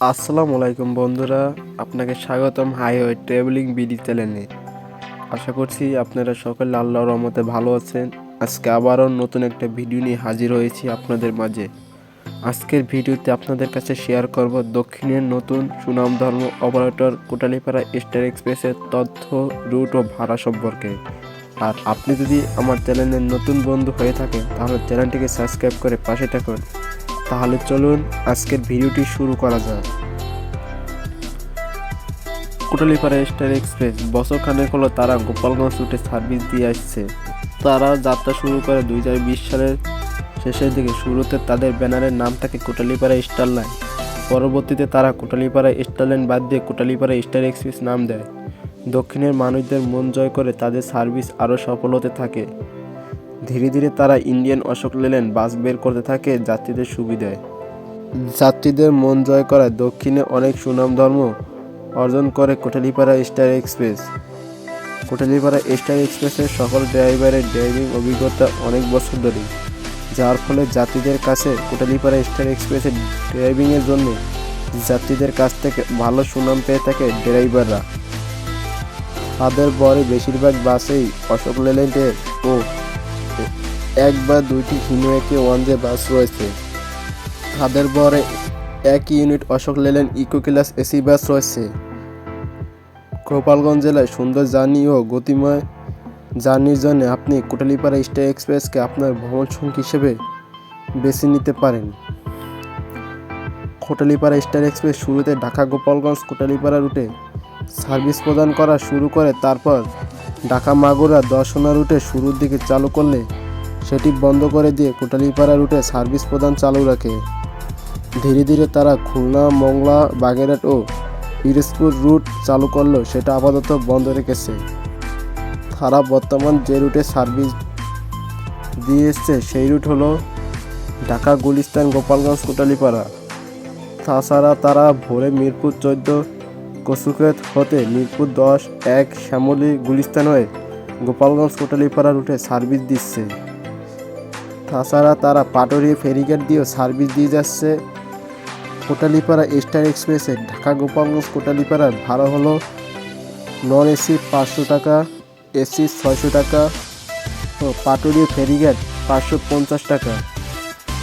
আসসালামু আলাইকুম বন্ধুরা, আপনাকে স্বাগতম হাইওয়ে ট্রাভেলিং বিডি চ্যানেলে। আশা করছি আপনারা সকলে আল্লাহর রহমতে ভালো আছেন। আজকে আবারও নতুন একটা ভিডিও নিয়ে হাজির হয়েছি আপনাদের মাঝে। আজকের ভিডিওতে আপনাদের কাছে শেয়ার করব দক্ষিণের নতুন সুনাম ধর্ম অপারেটর কোটালিপাড়া স্টার এক্সপ্রেসের তথ্য, রুট ও ভাড়া সম্পর্কে। আর আপনি যদি আমার চ্যানেলের নতুন বন্ধু হয়ে থাকেন, তাহলে চ্যানেলটিকে সাবস্ক্রাইব করে পাশে থাকুন। তাহলে চলুন আজকের ভিডিওটি শুরু করা যাক। কোটালীপাড়া স্টার এক্সপ্রেস বছর খানেক হলো তারা গোপালগঞ্জ রুটে সার্ভিস দিয়ে আসছে। তারা যাত্রা শুরু করে দুই হাজার বিশ সালের শেষের দিকে। শুরুতে তাদের ব্যানারের নাম থাকে কোটালীপাড়া স্টার লাইন। পরবর্তীতে তারা কোটালীপাড়া স্টার লাইন বাদ দিয়ে কোটালীপাড়া স্টার এক্সপ্রেস নাম দেয়। দক্ষিণের মানুষদের মন জয় করে তাদের সার্ভিস আরও সফল হতে থাকে। ধীরে ধীরে তারা ইন্ডিয়ান অশোক লেলেন বাস বের করতে থাকে যাত্রীদের সুবিধায় যাত্রীদের মন জয় করায় দক্ষিণে অনেক সুনাম ধর্ম অর্জন করে Kotalipara star express. Kotalipara star এক্সপ্রেসের সকল ড্রাইভারের ড্রাইভিং অভিজ্ঞতা অনেক বছর ধরে, যার ফলে যাত্রীদের কাছে কোটালিপাড়া স্টার এক্সপ্রেসের ড্রাইভিংয়ের জন্য যাত্রীদের কাছ থেকে ভালো সুনাম পেয়ে থাকে ড্রাইভাররা। তাদের পরে বেশিরভাগ বাসেই অশোক লেল্যান্ডের ও এক বা দুইটি হিনো একে ওয়ান জে বাস রয়েছে। তাদের পরে এক unit Ashok Leyland eco class AC bus রয়েছে। গোপালগঞ্জ জেলায় সুন্দর জার্নি ও গতিময় জার্নির জন্য আপনি কোটালিপাড়া স্টার এক্সপ্রেসকে আপনার ভ্রমণ সঙ্গী হিসেবে বেছে নিতে পারেন। কোটালিপাড়া স্টার এক্সপ্রেস শুরুতে ঢাকা গোপালগঞ্জ কোটালিপাড়া রুটে সার্ভিস প্রদান করা শুরু করে, তারপর ঢাকা মাগুরা দর্শনা রুটে শুরুর দিকে চালু করলে সেটি বন্ধ করে দিয়ে কোটালীপাড়া রুটে সার্ভিস প্রদান চালু রাখে। ধীরে ধীরে তারা খুলনা, মংলা, বাগেরহাট ও পিরোজপুর রুট চালু করলেও সেটা আপাতত বন্ধ রেখেছে। তারা বর্তমান যে রুটে সার্ভিস দিয়ে এসছে সেই রুট হলো ঢাকা, গুলিস্তান, গোপালগঞ্জ, কোটালীপাড়া। তাছাড়া তারা ভোরে মিরপুর চোদ্দ কসুক্ষেত হতে মিরপুর দশ, এক, শ্যামলী, গুলিস্তান হয়ে গোপালগঞ্জ, কোটালীপাড়া রুটে সার্ভিস দিচ্ছে। তাছাড়া তারা পাটুরি ফেরিঘাট দিয়েও সার্ভিস দিয়ে যাচ্ছে। কোটালিপাড়া স্টার এক্সপ্রেসে ঢাকা গোপালগঞ্জ কোটালিপাড়ার ভাড়া হলো নন এসি পাঁচশো টাকা, এসি ছয়শো টাকা ও পাটুরি ফেরিঘাট পাঁচশো পঞ্চাশ টাকা।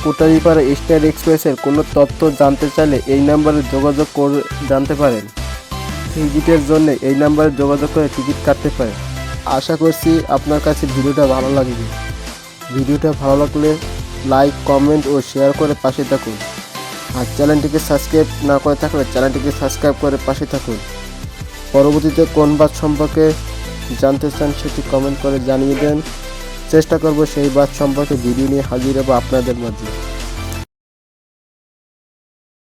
কোটালিপাড়া স্টার এক্সপ্রেসের কোনো তথ্য জানতে চাইলে এই নাম্বারে যোগাযোগ করে জানতে পারেন। টিকিটের জন্য এই নাম্বারে যোগাযোগ করে টিকিট কাটতে পারেন। আশা করছি আপনার কাছে ভিডিওটা ভালো লাগবে। ভিডিওটা ভালো লাগলে লাইক, কমেন্ট ও শেয়ার করে পাশে থাকুন। আর চ্যানেলটিকে সাবস্ক্রাইব না করে থাকলে চ্যানেলটিকে সাবস্ক্রাইব করে পাশে থাকুন। পরবর্তীতে কোন বাস সম্পর্কে জানতে চান সেটি কমেন্ট করে জানিয়ে দেন। চেষ্টা করব সেই বাস সম্পর্কে ভিডিও নিয়ে হাজির হব আপনাদের মাঝে।